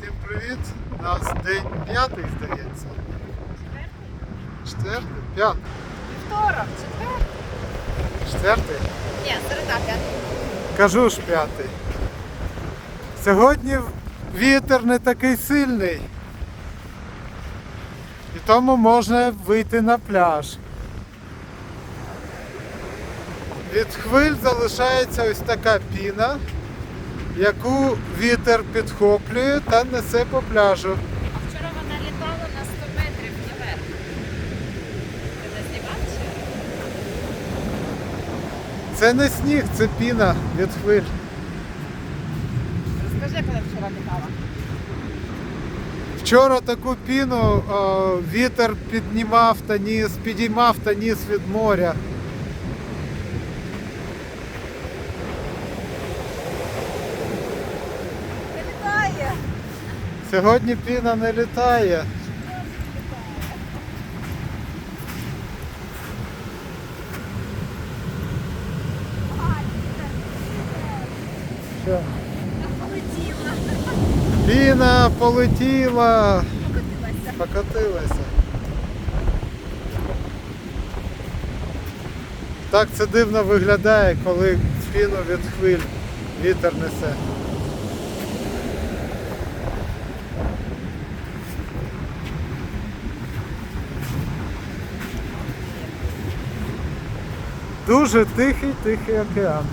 Всім привіт! У нас день п'ятий, здається. Четвертий? П'ятий. Вівторок, четвер? Четвертий? Ні, середа п'ятий. Кажу ж п'ятий. Сьогодні вітер не такий сильний. І тому можна вийти на пляж. Від хвиль залишається ось така піна, яку вітер підхоплює та несе по пляжу. А вчора вона літала на 100 метрів наверх. Ти не знімав чи? Це не сніг, це піна від хвиль. Розкажи, коли вчора літала. Вчора таку піну о, вітер піднімав та ніс, підіймав та ніс від моря. Сьогодні піна не літає. Що? Полетіла. Піна полетіла, Покотилася. покотилася. Так це дивно виглядає, коли піну від хвиль вітер несе. Дуже тихий, тихий океан.